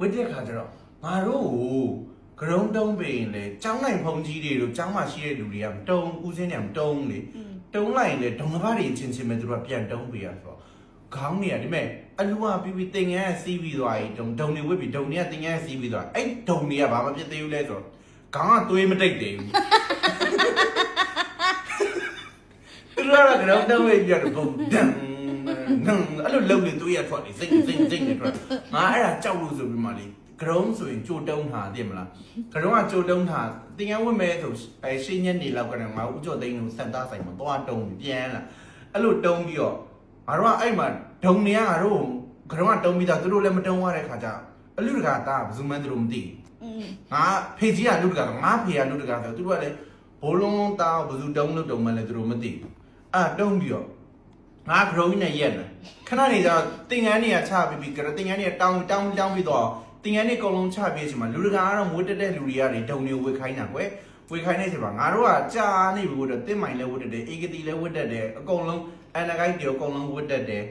ဝတ်တဲ့ခါကျတော့ငါတို့ကိုဂရုံးတုံးပင်လေចောင်းနိုင်ဖုံကြီးတွေတို့ចောင်းမှာရှိတဲ့လူတွေကမတုံးဦးစင်းတွေကမတုံးလေတုံးလိုက်ရင်လေဒုံကဘာတွေချင်းချင်းပဲသူတို့ကပြန်တုံးပေးရဆိုတော့ခေါင်းတွေကဒီမဲ့အလူကပြီးပြီးတင်ငန်းစီးပြီးသွားပြီဒုံဒုံတွေဝတ်ပြီးဒုံတွေကတင်ငန်းစီးပြီးသွားအဲ့ဒုံတွေကဘာမှဖြစ်သေးဘူးလဲဆိုတော့ခေါင်းကသွေးမတိတ်သေးဘူးသူတို့ကဂရုံးတုံးဝတ်ပြီးတော့ဘုံဒန်နန် အဲ့လိုလုံနေသွေးရထွက်နေစိတ်စိတ်စိတ်နေထွက်ငါအဲ့ဒါကြောက်လို့ဆိုပြီးမှလေဂရုံးဆိုရင်ကြိုတုံးတာသိမလားဂရုံးကကြိုတုံးတာတင်ငန်းဝတ်မဲဆိုအဲရှင်းညက်နေလောက်ကနေငါဥကြောသိန်းကိုစက်သားဆိုင်မှာသွားတုံးပြီးပြန်လာအဲ့လိုတုံးပြီးတော့ငါတို့ကအဲ့မှာဒုံနေကငါတို့ဂရုံးကတုံးပြီးတော့သူတို့လည်းမတုံးရတဲ့ခါကျအလူတကာတာဘယ်သူမှသူတို့မသိဘူးอืมငါဖေကြီးကလူတကာငါဖေကလူတကာဆိုသူတို့ကလည်းဘိုးလုံးလုံးသားဘယ်သူတုံးလို့တုံးမှလည်းသူတို့မသိဘူးအဲ့တုံးပြီးတော့ ငါဂရုံးကြီးနဲ့ရက်နေခဏနေကျတော့တင်ငန်းတွေကချပြီးပြီးကြတော့တင်ငန်းတွေကတောင်းတောင်းတောင်းပြီးတော့တင်ငန်းတွေအကုန်လုံးချပြီးချိန်မှာလူတကာကတော့မွေးတက်တဲ့လူတွေကနေဒုံတွေဝေခိုင်းတာကွယ်ဝေခိုင်းနေချိန်မှာငါတို့ကကြာနေပြီလို့တင်မိုင်လည်းဝတ်တက်တယ်အေဂတိလည်းဝတ်တက်တယ်အကုန်လုံးအန်နဂိုက်တွေအကုန်လုံးဝတ်တက်တယ်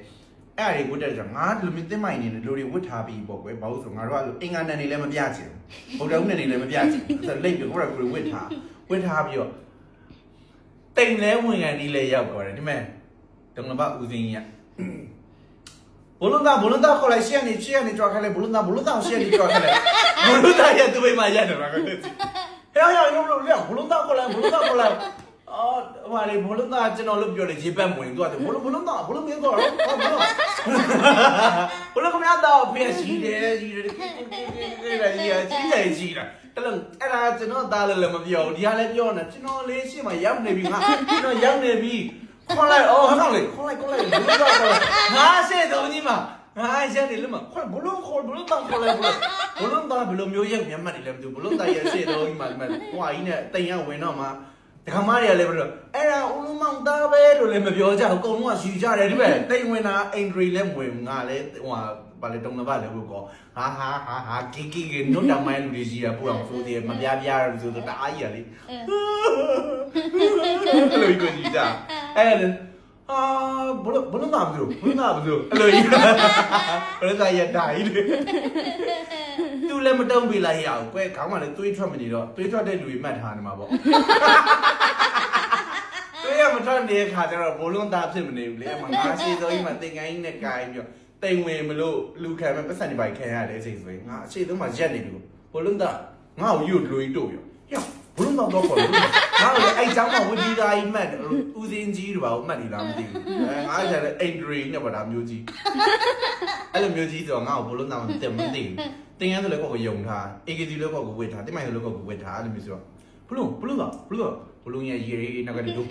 အဲ့အရာတွေဝတ်တက်ကြငါလူမင်းတင်မိုင်နေတယ်လူတွေဝတ်ထားပြီးပေါ့ကွယ်ဘာလို့ဆိုငါတို့ကအဲ့လိုအင်္ဂါနန်နေလည်းမပြချင်ဘူးဗုဒ္ဓဦးနဲ့နေလည်းမပြချင်ဘူးဆိုတော့လိတ်ပြီးကိုယ်ကကိုယ်ဝတ်ထားဝတ်ထားပြီးတော့တိမ်လဲဝင်ကန်ဒီလဲရောက်သွားတယ်ဒီမဲ့ တုံလဘဦးစင်းကြီးကဘလုံးသားဘလုံးသားခေါ်လိုက်ရှေ့ကနေရှေ့ကနေကြွားခိုင်းလိုက်ဘလုံးသားဘလုံးသားရှေ့ကနေကြွားခိုင်းလိုက်ဘလုံးသားရဲ့သူ့မိမရတယ်မှာကွယ်ဟဲ့ဟဲ့လုံးလုံးလေဘလုံးသားခေါ်လိုက်ဘလုံးသားခေါ်လိုက်အော်ဟိုလေဘလုံးသားကျွန်တော်လို့ပြောလေရေပတ်မဝင်သူကဘလုံးဘလုံးသားဘလုံးမင်းတော့ဟောဘလုံးဘလို့ခမရတော့ဖေးရှိတယ်ရှိတယ်ကိကိကိကိရကြီးကြီးကြီးတာတလုံးအဲ့ဒါကျွန်တော်သားလည်းမပြောဘူးဒီဟာလည်းပြောနေကျွန်တော်လေးရှေ့မှာရောက်နေပြီငါကျွန်တော်ရောက်နေပြီ ခေါ်လိုက်အော်ဟောင်းလေခေါ်လိုက်ခေါ်လိုက်ဘလို့တော့ခေါ်လိုက်ငါရှေ့တော့ကြီးမှာငါရှေ့တယ်လို့မခေါ်ဘလို့ခေါ်ဘလို့တော့ခေါ်လိုက်ဘလို့ဘလို့တော့ဘလို့မျိုးရက်မျက်မှတ်တယ်လည်းမသိဘူးဘလို့တော့ရဲ့ရှေ့တော့ကြီးမှာဒီမှာဟွာကြီးနဲ့တိမ်ရဝင်တော့မှာတခါမတွေကလည်းဘလို့အဲ့ဒါဦးလုံးမောင်သားပဲလို့လည်းမပြောကြဘူးအကုန်လုံးကရှူကြတယ်ဒီပဲတိမ်ဝင်တာအိန္ဒြေလည်းမဝင်ငါလည်းဟိုဟာဘာလဲတုံးနဘာလဲဘုကောဟာဟာဟာဟာကီကီကနုတ်တမိုင်းလူကြီးကပူအောင်ဆိုသေးမပြပြရဆိုတော့တအားကြီးရလေအဲ့လိုကိုကြီးတာ အဲ့ဒါအာဘလဘလနာမလို့ဘလနာမလို့အဲ့လိုကြီးဘလကရတာကြီးလေသူလည်းမတုံးပေးလိုက်ရအောင်ကွဲခေါင်းကလည်းသွေးထွက်မနေတော့သွေးထွက်တဲ့လူတွေမှတ်ထားနေမှာပေါ့သွေးရမထွက်နေတဲ့ခါကျတော့ဘလုံးသားဖြစ်မနေဘူးလေအမငါရှိသောကြီးမှာတင်ကိုင်းနဲ့ကိုင်းပြီးတော့တိမ်ဝင်မလို့လူခံမဲ့ပတ်စံတွေပိုက်ခံရတယ်စိတ်ဆိုရင်ငါအရှိသုံးမှာရက်နေလို့ဘလုံးသားငါ့ကိုယူလူကြီးတို့ရောဟေ့ ဘလုံးသားတော့ခေါ်လို့ငါလည်းအဲ့เจ้าမှာဝတီသားကြီးမှတ်ဦးစင်းကြီးတို့ဘာလို့မှတ်နေလားမသိဘူးအဲငါကျလည်းအိန္ဒြေနဲ့ဗဒါမျိုးကြီး အဲ့လိုမျိုးကြီးဆိုတော့ငါ့ကိုဘလုံးသားမသိမသိဘူးတင်ရမ်းဆိုလည်းကိုယ့်ကိုယုံထားအေကစီလည်းကိုယ့်ကိုဝစ်ထားတင်မိုင်ဆိုလည်းကိုယ့်ကိုဝစ်ထားအဲ့လိုမျိုးဆိုတော့ဘလုံးဘလုံးသားဘလုံးသားဘလုံးရဲ့ရေနောက်ကတည်းက